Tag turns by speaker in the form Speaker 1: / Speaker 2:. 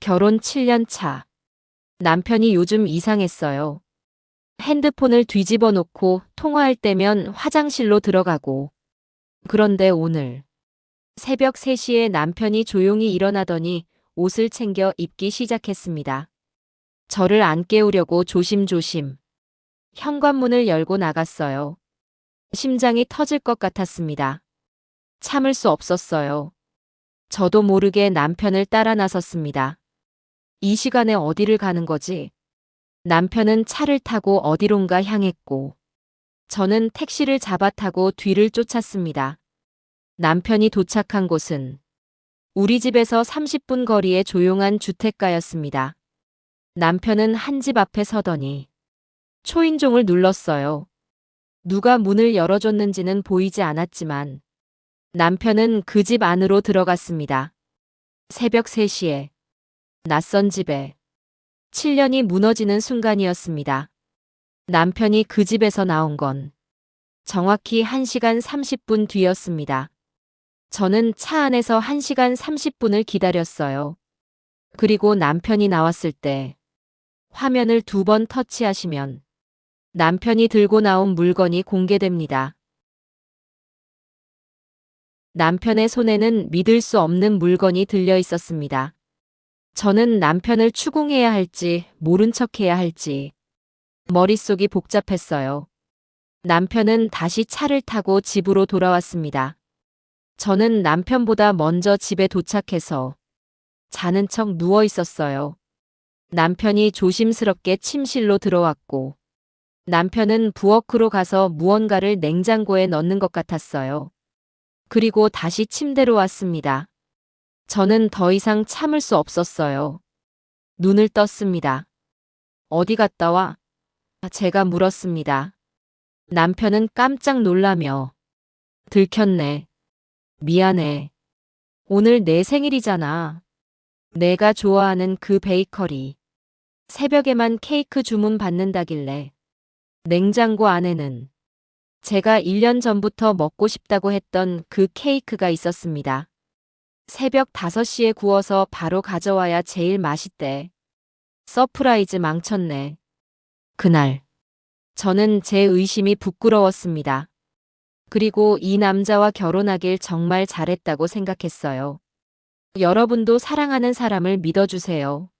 Speaker 1: 결혼 7년 차. 남편이 요즘 이상했어요. 핸드폰을 뒤집어 놓고 통화할 때면 화장실로 들어가고. 그런데 오늘 새벽 3시에 남편이 조용히 일어나더니 옷을 챙겨 입기 시작했습니다. 저를 안 깨우려고 조심조심 현관문을 열고 나갔어요. 심장이 터질 것 같았습니다. 참을 수 없었어요. 저도 모르게 남편을 따라 나섰습니다. 이 시간에 어디를 가는 거지? 남편은 차를 타고 어디론가 향했고, 저는 택시를 잡아 타고 뒤를 쫓았습니다. 남편이 도착한 곳은 우리 집에서 30분 거리의 조용한 주택가였습니다. 남편은 한 집 앞에 서더니 초인종을 눌렀어요. 누가 문을 열어줬는지는 보이지 않았지만 남편은 그 집 안으로 들어갔습니다. 새벽 3시에 낯선 집에 7년이 무너지는 순간이었습니다. 남편이 그 집에서 나온 건 정확히 1시간 30분 뒤였습니다. 저는 차 안에서 1시간 30분을 기다렸어요. 그리고 남편이 나왔을 때 화면을 두 번 터치하시면 남편이 들고 나온 물건이 공개됩니다. 남편의 손에는 믿을 수 없는 물건이 들려 있었습니다. 저는 남편을 추궁해야 할지 모른 척해야 할지 머릿속이 복잡했어요. 남편은 다시 차를 타고 집으로 돌아왔습니다. 저는 남편보다 먼저 집에 도착해서 자는 척 누워 있었어요. 남편이 조심스럽게 침실로 들어왔고 남편은 부엌으로 가서 무언가를 냉장고에 넣는 것 같았어요. 그리고 다시 침대로 왔습니다. 저는 더 이상 참을 수 없었어요. 눈을 떴습니다. 어디 갔다 와? 제가 물었습니다. 남편은 깜짝 놀라며 들켰네. 미안해. 오늘 내 생일이잖아. 내가 좋아하는 그 베이커리. 새벽에만 케이크 주문 받는다길래. 냉장고 안에는 제가 1년 전부터 먹고 싶다고 했던 그 케이크가 있었습니다. 새벽 5시에 구워서 바로 가져와야 제일 맛있대. 서프라이즈 망쳤네. 그날, 저는 제 의심이 부끄러웠습니다. 그리고 이 남자와 결혼하길 정말 잘했다고 생각했어요. 여러분도 사랑하는 사람을 믿어주세요.